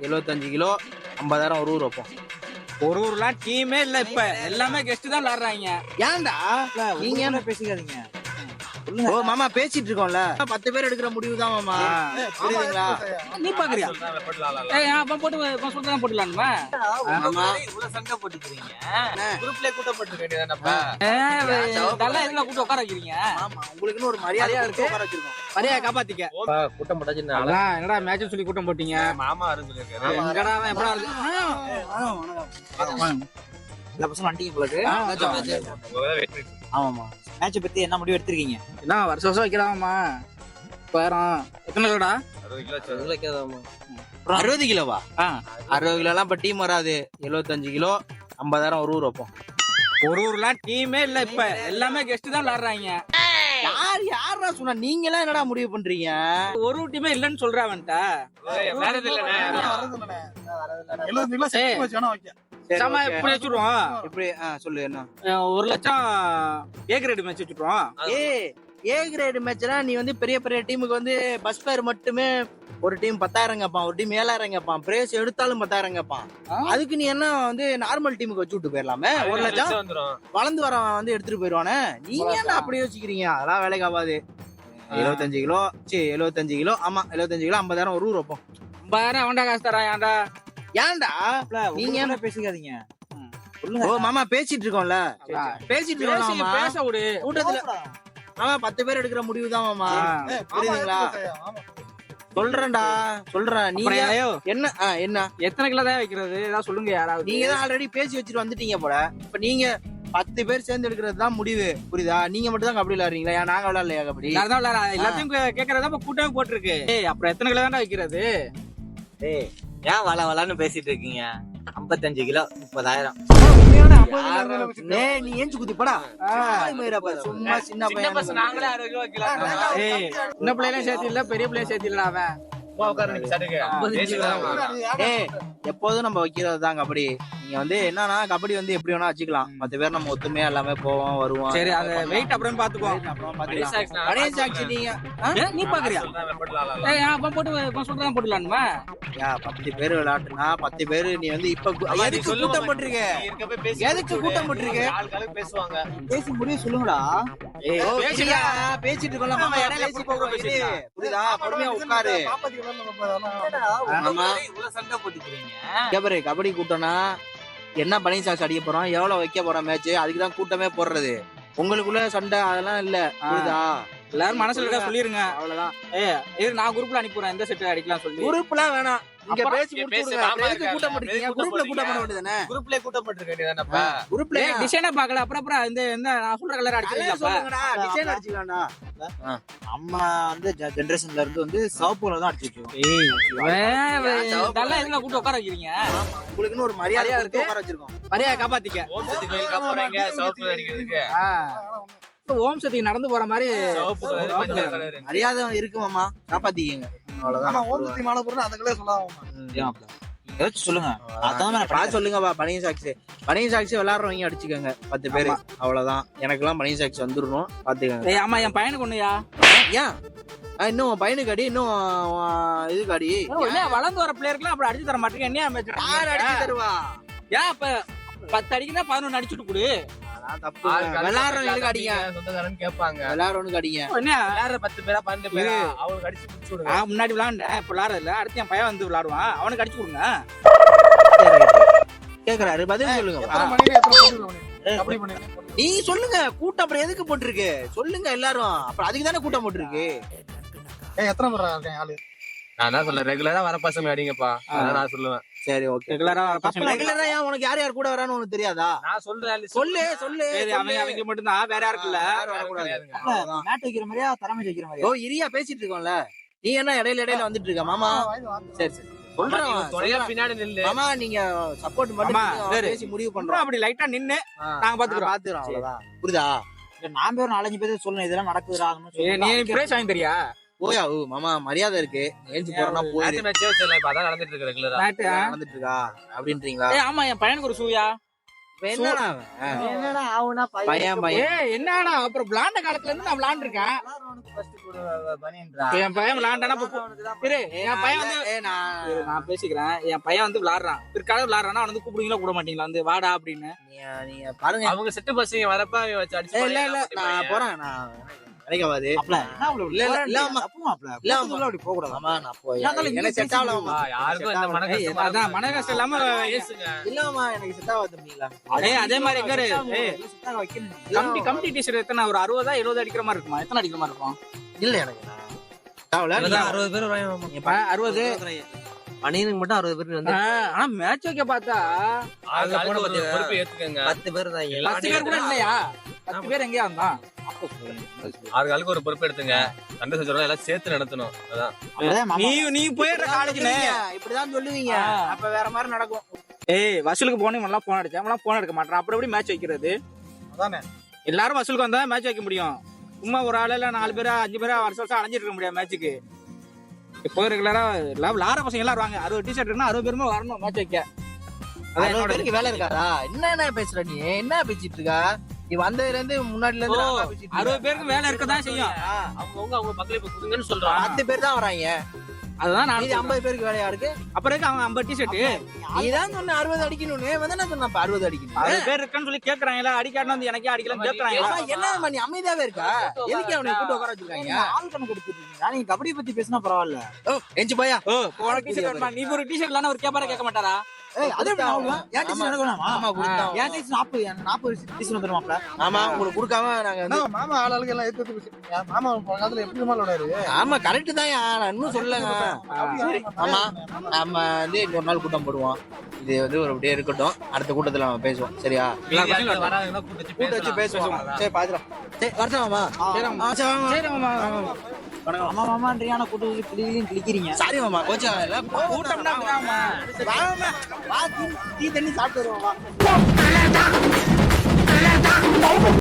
எழுபத்தஞ்சு கிலோ ஐம்பதாயிரம் ஒரு ஊர் வைப்போம். ஒரு ஊர்லாம் டீமே இல்ல இப்ப. எல்லாமே கெஸ்ட் தான் விளையாடுறாங்க ஏன்டா? நீங்க ஏன் பேசிக்காதீங்க. ஓ மாமா பேசிட்டு இருக்கோம்ல பத்து பேர் எடுக்கிற முடிவு தான் மாமா புரியுதுங்களா நீ பாக்குறியா? ஏய் அப்ப போட்டு இப்ப சொல்றதான் போட்டுலாமா குரூப்ல கூட்டப்பட்டிருக்க வேண்டியதானப்பா இதெல்லாம் எதுல கூட்டு உட்கார வைக்கிறீங்க? ஆமா உங்களுக்குன்னு ஒரு மரியாதை இருக்கு. உட்கார வச்சிருக்கோம். மரியாதை காப்பாத்திக்க. கூட்டம் போட்டாச்சு என்னடா மேட்ச் சொல்லி கூட்டம் போட்டீங்க? மாமா இருந்திருக்காரு எங்கடா அவன் எப்படா இருக்கு? பசங்க உங்களுக்கு ஆமாமா மேட்சை பத்தி என்ன முடிவு எடுத்திருக்கீங்க? என்ன வருஷம் வருஷம் வைக்கிறாமா போயிரம் எத்தனை கிலோடா? அறுபது கிலோவா? ஆ. அறுபது கிலோ எல்லாம் இப்ப டீம் வராது. எழுபத்தஞ்சு கிலோ ஐம்பதாயிரம் ஒரு ஊர் வைப்போம். ஒரு ஊர்லாம் டீமே இல்ல இப்ப. எல்லாமே கெஸ்ட் தான் விளையாடுறாங்க யார் யாரா சொன்னா நீங்க எல்லாம் என்னடா முடிவு பண்றீங்க? ஒரு டீமே இல்லன்னு சொல்றா அவன்கிட்ட. வேற எதுவும் இல்லைண்ணே. சம இப்படி வச்சுடுவோம் இப்படி சொல்லு என்ன? ஒரு லட்சம் ஏ கிரேடு மேட்ச் வச்சுடுவோம் ஏ ஏ கிரேடு மேட்ச்னா நீ வந்து பெரிய பெரிய டீமுக்கு வந்து பஸ் ஃபேர் மட்டுமே ஒரு டீம் பத்தாயிரம் கேட்பான் ஒரு டீம் ஏழாயிரம் கேட்பான் பிரேஸ் எடுத்தாலும் பத்தாயிரம் கேட்பான் ஆ? அதுக்கு நீ என்ன வந்து நார்மல் டீமுக்கு வச்சு விட்டு போயிடலாமே? ஒரு லட்சம் வளர்ந்து வரவன் வந்து எடுத்துட்டு போயிடுவானே? நீங்க என்ன அப்படி யோசிக்கிறீங்க? அதெல்லாம் வேலைக்கு ஆகாது. எழுபத்தஞ்சு கிலோ சரி எழுபத்தஞ்சு கிலோ ஆமா எழுபத்தஞ்சு கிலோ ஐம்பதாயிரம் ஒரு ஊர் வைப்போம். ஐம்பதாயிரம் அவன்டா காசு தரா ஏன்டா? ஏன்டா? நீங்க என்ன பேசிக்காதீங்க. ஓ மாமா பேசிட்டு இருக்கோம்ல. பேசிட்டு இருக்கோம் பேசி மாமா. பேச விடு. கூட்டத்துல மாமா பத்து பேர் எடுக்கிற முடிவு தான் மாமா. புரியுதுங்களா? சொல்றேன்டா சொல்றேன். நீங்க என்ன என்ன? எத்தனை கிலோ தான் வைக்கிறது? ஏதாவது சொல்லுங்க யாராவது. நீங்க தான் ஆல்ரெடி பேசி வச்சுட்டு வந்துட்டீங்க போல. இப்ப நீங்க பத்து பேர் சேர்ந்து எடுக்கிறது தான் முடிவு. புரியுதா? நீங்க மட்டும் தான் கபடி விளையாடுறீங்களா? ஏன் நாங்க விளையாடலையா கபடி? தான். எல்லாத்தையும் கே- கேக்குறதா இப்ப கூட்டமே போட்டிருக்கு. ஏய் அப்புறம் எத்தனை கிலோ தான்டா வைக்கிறது? ஏன் வள வளன்னு பேசிட்டு இருக்கீங்க? ஐம்பத்தஞ்சு கிலோ முப்பதாயிரம். நீ ஏஞ்சு குதி படா. சும்மா சின்ன பையன். நாங்களே அறுபது கிலோ ஏய் சின்ன பிள்ளைலாம் சேர்த்து இல்ல பெரிய பிள்ளையும் சேர்த்து இல்லடா அவன். எப்போதும் நம்ம வைக்கிறது தான் கபடி நீங்க வந்து என்னன்னா கபடி வந்து எப்படி வேணா வச்சுக்கலாம். மத்த பேர் நம்ம ஒத்துமையா எல்லாமே போவோம் வருவோம் சரி அந்த வெயிட் அப்புறம் பாத்துக்கோ அப்புறம் பாத்துக்கலாம். கணேஷ் நீங்க? நீ பாக்குறியா? ஏய் அப்ப போட்டு இப்ப சொல்றதான் போட்டுலானுமா யா, பத்து பேர் விளையாட்டுனா பத்து பேரு நீ வந்து இப்ப எதுக்கு கூட்டம் போட்டிருக்க? எதுக்கு கூட்டம் போட்டிருக்க? பேசுவாங்க. பேசி முடிவு சொல்லுங்கடா? பேசிட்டு போக புரியுதா? பொறுமையா உட்காரு. கபடி கூட்டம்னா என்ன பனி சாக்ஸ் அடிக்க போறோம் எவ்வளவு வைக்க போறோம் மேட்ச் அதுக்கு தான் கூட்டமே போடுறது. உங்களுக்குள்ள சண்டை அதெல்லாம் இல்ல. புரியுதா? எல்லாரும் மனசுல இருக்கா? சொல்லிருங்க. அவ்வளவுதான். ஏய் இரு நான் குரூப்ல அனுப்பிடுறேன் எந்த செட் அடிக்கலாம் சொல்லி. குரூப்லாம் வேணாம். இங்க பேசி முடிச்சு விடுங்க. அப்புறம் எதுக்கு கூட்டம் போட்டுருக்கீங்க குரூப்ல கூட்டம் பண்ண வேண்டியதானே குரூப்ல கூட்டப்பட்டிருக்க வேண்டியதானப்பா குரூப்ல ஏய் டிசைனா பார்க்கல. அப்புறம் அப்புறம் இந்த இந்த நான் சொல்ற கலர் சொல்லுங்கடா. டிசைன் நம்ம வந்து ஜெனரேஷன்ல இருந்து வந்து சவப்பூல தான் அடிச்சிட்டு இருக்கோம் இதெல்லாம் எதுல கூட்டு உட்கார வைக்கிறீங்க? உங்களுக்குன்னு ஒரு மரியாதை இருக்கு. உட்கார வச்சிருக்கோம். மரியாதை காப்பாத்திக்க. ஓம் சக்தி கோயிலுக்கு போறீங்க சிவப்பு அடிக்கிறதுக்கு. ஆ. இப்ப ஓம் சக்திக்கு நடந்து போற மாதிரி சிவப்பு கலர் மஞ்சள் சொல்லுங்க. அதான் சொல்லுங்கப்பா பனியன் சாக்ஸ். பனியன் சாக்ஸ் விளையாடுறவங்க அடிச்சுக்கோங்க பத்து பேரு. அவ்வளவுதான். எனக்கெல்லாம் பனியன் சாக்ஸ் வந்துடணும் பாத்துக்கோங்க. ஆமா என் பையனுக்கு ஒண்ணுயா ஏன் இன்னும் பையனுக்கு அடி இன்னும் இதுக்கு அடி. வளர்ந்து வர பிளேயருக்குலாம் அப்படி அடிச்சு தர மாட்டேங்க. என்ன அடிச்சு தருவா? ஏன் அப்ப பத்து அடிக்குன்னா பதினொன்னு அடிச்சுட்டு கொடு. விளையாடுறவங்களுக்கு அடிங்க. சொந்தக்காரன்னு கேட்பாங்க. விளையாடுறவனுக்கு அடிங்க. என்ன? விளையாடுற பத்து பேரா பன்னெண்டு பேரா? அவங்களுக்கு அடிச்சு முடிச்சு விடுங்க. நான் முன்னாடி விளாண்டேன். இப்ப விளாடுறது இல்ல அடுத்து என் பையன் வந்து விளாடுவான். அவனுக்கு அடிச்சு கொடுங்க. கேக்குறாரு. பதில் சொல்லுங்க. நீ சொல்லுங்க. கூட்டம் அப்புறம் எதுக்கு போட்டிருக்கு? சொல்லுங்க எல்லாரும். அப்புறம் அதுக்கு தானே கூட்டம் போட்டிருக்கு? நான் தான் சொல்றேன் ரெகுலரா வர பசங்க அடிங்கப்பா. அதான் நான் சொல்லுவேன். சரி ஓகே ரெகுலரா வர பசங்க ரெகுலரா ஏன் உனக்கு யார் யார் கூட வரான்னு உனக்கு தெரியாதா? நான் சொல்றேன் சொல்லு சொல்லு. சரி அவங்க அவங்க மட்டும் தான் வேற யாருக்கும் இல்ல. மேட் வைக்கிற மாதிரியா தரமை வைக்கிற மாதிரியா? ஓ இரியா பேசிட்டு இருக்கோம்ல. நீ என்ன இடையில இடையில வந்துட்டு இருக்க மாமா? சரி சரி. மாமா நீங்க சப்போர்ட் மட்டும். பேசி முடிவு பண்றோம். அப்படி லைட்டா நின்னு நாங்க பாத்துக்கிறோம். பாத்துக்கிறோம் அவ்வளவுதான். புரியுதா? நான் பேர் நாலஞ்சு பேர் சொல்லணும் இதெல்லாம் நடக்குதுடா மாதிரி நீ சொல்லணும். பிரைஸ் வாங்கி தெரியா? போயா ஓ மாமா மரியாதை இருக்கு. ஏஞ்சி போறேன்னா போயிரு. மேட்ச் மேட்சே வச்சிடலாம் இப்ப அதான் நடந்துட்டு இருக்கு ரெகுலரா? நடந்துட்டு இருக்கா அப்படின்றீங்களா? ஏய் ஆமா என் பையனுக்கு ஒரு சூயா? என்னடா? என்னடா? ஆகுனா பையன்? பையன் ஏய் என்னடா? அப்புறம் விளாண்ட காலத்துல இருந்து நான் விளாண்டுருக்கேன். என் பையன் விளாண்டானா இரு என் பையன் வந்து ஏய், நான் நான் பேசிக்கிறேன். என் பையன் வந்து விளாடுறான். பிற்காலம் விளாடுறானா அவன் வந்து கூப்பிடுவீங்களா கூட மாட்டீங்களா? வந்து வாடா அப்படின்னு. நீங்க- பாருங்க. அவங்க செட்டு பசங்க வரப்ப இல்ல இல்ல நான் போறேன் நான் ஆமா. நான் போய் எனக்கு செட் ஆகலாமா யாருக்கும் அதான் இல்லாம எனக்கு செட் ஆகாது தம்பிங்களா ஏய் அதே மாதிரி நீ. கம்பி கம்பி டிஷர்ட் எத்தனை ஒரு அறுபதா எழுபது அடிக்கிற மாதிரி இருக்குமா? எத்தனை அடிக்கிற மாதிரி இருக்கும்? இல்ல எனக்கு அறுபது பேர் அறுபது. பனியனுக்கு மட்டும் அறுபது பேர் வந்து ஆனா மேட்ச் வைக்க பார்த்தா பத்து பேர் தான் பத்து பேர் கூட இல்லையா? பத்து பேர் எங்கேயா இருந்தான் ஆறு ஆளுக்கு ஒரு பொறுப்பு எடுத்துங்க. சண்டை செஞ்சோம் எல்லாம் சேர்த்து நடத்தணும். அதான். நீ நீ போயிடுற காலேஜ்ல. இப்படிதான் சொல்லுவீங்க. அப்ப வேற மாதிரி நடக்கும். ஏய் வசூலுக்கு போனே எல்லாம் போன் அடிச்சா. எல்லாம் போன் எடுக்க மாட்டான். அப்புறம் எப்படி மேட்ச் வைக்கிறது? அதானே. எல்லாரும் வசூலுக்கு வந்தா மேட்ச் வைக்க முடியும். சும்மா ஒரு ஆளு இல்ல நாலு பேரா அஞ்சு பேரா வருஷம் வருஷம் அலைஞ்சிட்டு இருக்க முடியாது மேட்ச்சுக்கு இப்போ ரெகுலரா எல்லாம் விளாட பசங்க எல்லாரும் வாங்க. அறுபது டிஷர்ட் இருக்குன்னா அறுபது பேருமே வரணும் மேட்ச் வைக்க. அதான் அறுபது என்னோட பேருக்கு வேலை இருக்காதா? என்ன என்ன பேசுற நீ? என்ன பேசிட்டு இருக்கா? நீ வந்ததுல இருந்து முன்னாடில இருந்து நான். அறுபது பேருக்கு வேலை இருக்கதான் செய்யும். ஆ, அவங்கவுங்க அவங்க பங்களிப்பு கொடுங்கன்னு சொல்றான். பத்து பேர் தான் வராங்க. அதுதான் நான் ஐம்பது பேருக்கு வேலையா இருக்கு? அப்புறம் அவங்க ஐம்பது டிஷர்ட் நீ தான் சொன்ன அறுபது அடிக்கணும்னு. வந்து என்ன சொன்ன அறுபது அடிக்கணும் அறுபது பேர் இருக்கான்னு சொல்லி கேக்குறாங்களா அடிக்காட்டு வந்து எனக்கே அடிக்கலாம் கேக்குறாங்களா. என்ன நீ அமைதியாவே இருக்கா? எதுக்கு அவனை கூட்டு உட்கார வச்சிருக்காங்க? ஆள் கணக்கு எடுத்துட்டு இருக்கீங்க. நீங்க கபடி பத்தி பேசினா பரவாயில்ல. ஓ எஞ்சி போயா? நீ ஒரு டிஷர்ட் இல்லனா ஒரு கேப்பார கேட்க மாட்டாரா? ஏய், அது எப்படி நான் விடுவேன்? என் ஆமா. டீச்சர் எனக்கு வேணாமா? ஆமா கொடுத்தான் என் டீச்சர் நாற்பது என் நாற்பது டீச்சர் வந்துருமாப்ல ஆமா உங்களுக்கு கொடுக்காம நாங்க வந்து மாமா ஆளாளுக்கு எல்லாம் எடுத்து வச்சு என் மாமா போன காலத்துல எப்படி மாமா விளையாடு ஆமா கரெக்ட் தான் நான் இன்னும் சொல்லங்க ஆமா. நம்ம வந்து இன்னொரு நாள் கூட்டம் போடுவோம். இது வந்து ஒரு அப்படியே இருக்கட்டும். அடுத்த கூட்டத்துல நம்ம பேசுவோம். சரியா? வராங்கன்னா கூட்டு கூட்ட வச்சு பேசுவோம். சரி பாத்துறோம் சரி வரட்டும் மாமா. சரி ஆ, வணக்கம். மாமா மாமான்றியான கூட்டத்துல கிளிகளையும் கிளிக்கிறீங்க சாரி மாமா. கோச்சம் இல்ல கூட்டம்னா மாமா. தண்ணி சாப்பிட்டு வருவோம்